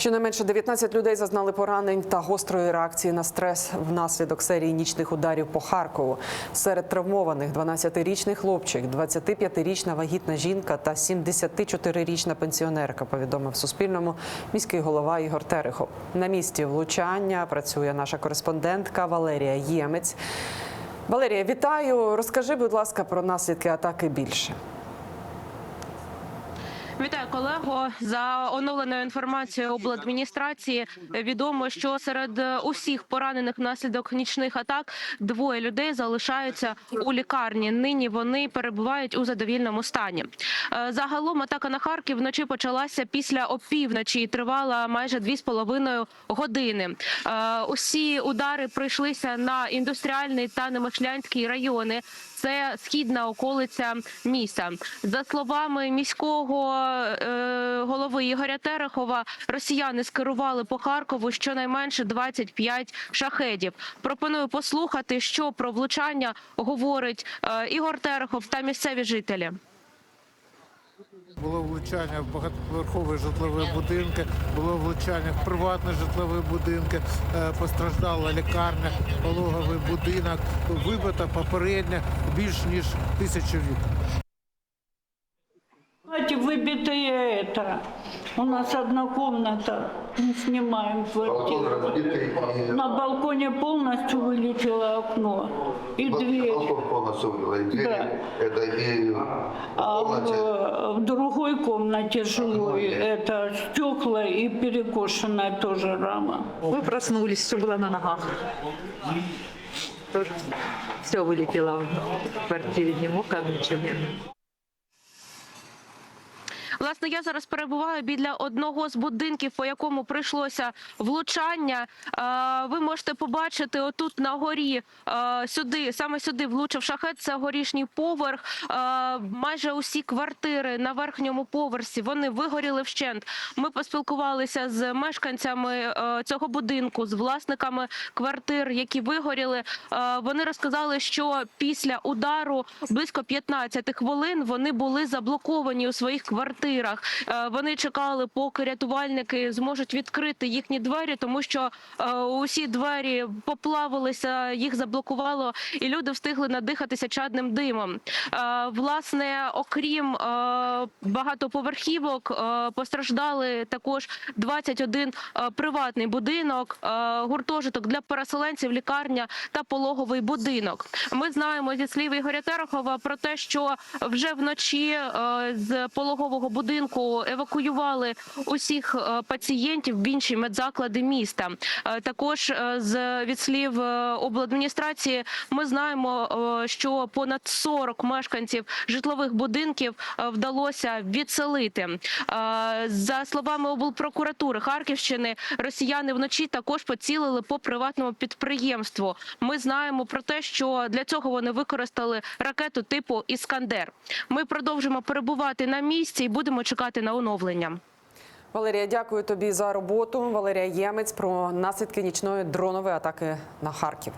Щонайменше 19 людей зазнали поранень та гострої реакції на стрес внаслідок серії нічних ударів по Харкову. Серед травмованих 12-річний хлопчик, 25-річна вагітна жінка та 74-річна пенсіонерка. Повідомив Суспільному міський голова Ігор Терехов. На місці влучання працює наша кореспондентка Валерія Ємець. Валерія, вітаю. Розкажи, будь ласка, про наслідки атаки більше. Вітаю колего. За оновленою інформацією обладміністрації відомо, що серед е, усіх поранених внаслідок нічних атак двоє людей залишаються у лікарні. Нині вони перебувають у задовільному стані. Е, Загалом атака на Харків вночі почалася після опівночі і тривала майже дві з половиною години. Е, Усі удари прийшлися на індустріальний та Немишлянський райони. Це східна околиця міста. За словами міського е, голови Ігоря Терехова, росіяни скерували по Харкову щонайменше 25 шахедів. Пропоную послухати, що про влучання говорить е, Ігор Терехов та місцеві жителі. Було влучання в багатоповерхові житлові будинки, було влучання в приватні житлові будинки, е, постраждала лікарня, пологовий будинок, вибито попередньо більш ніж тисячу вікон. Знаете, выбитые это. У нас одна комната, мы снимаем Балкон квартиру. разбитый и На балконе полностью вылетело окно и дверь. балкон полностью выло, и двери, Да. это и А в, в другой комнате жилой это стекла и перекошенная тоже рама. Мы проснулись, все было на ногах. Тоже все вылетело в квартире, не мог, ничего нет. Власне, я зараз перебуваю біля одного з будинків, по якому прийшлося влучання. Е, Ви можете побачити отут на горі е, сюди, саме сюди влучив шахет. Це горішній поверх. Е, Майже усі квартири на верхньому поверсі вони вигоріли вщент. Ми поспілкувалися з мешканцями цього будинку, з власниками квартир, які вигоріли. Вони розказали, що після удару близько 15 хвилин вони були заблоковані у своїх квартирах. Е, Вони чекали, поки рятувальники зможуть відкрити їхні двері, тому що е, усі двері поплавилися, їх заблокувало, і люди встигли надихатися чадним димом. Е, Власне, окрім багатоповерхівок, постраждали також 21 е, приватний будинок, гуртожиток для переселенців, лікарня та пологовий будинок. Ми знаємо зі слів Ігоря Терехова про те, що вже вночі з пологового будинку евакуювали усіх е, пацієнтів в інші медзаклади міста. Е, Також е, з від слів обладміністрації ми знаємо, що понад 40 мешканців житлових будинків вдалося відселити. За словами облпрокуратури Харківщини, росіяни вночі також поцілили по приватному підприємству. Ми знаємо про те, що для цього вони використали ракету типу Іскандер. Ми продовжимо перебувати на місці і будемо чекати на оновлення. Валерія, дякую тобі за роботу. Валерія Ємець про наслідки нічної дронової атаки на Харків.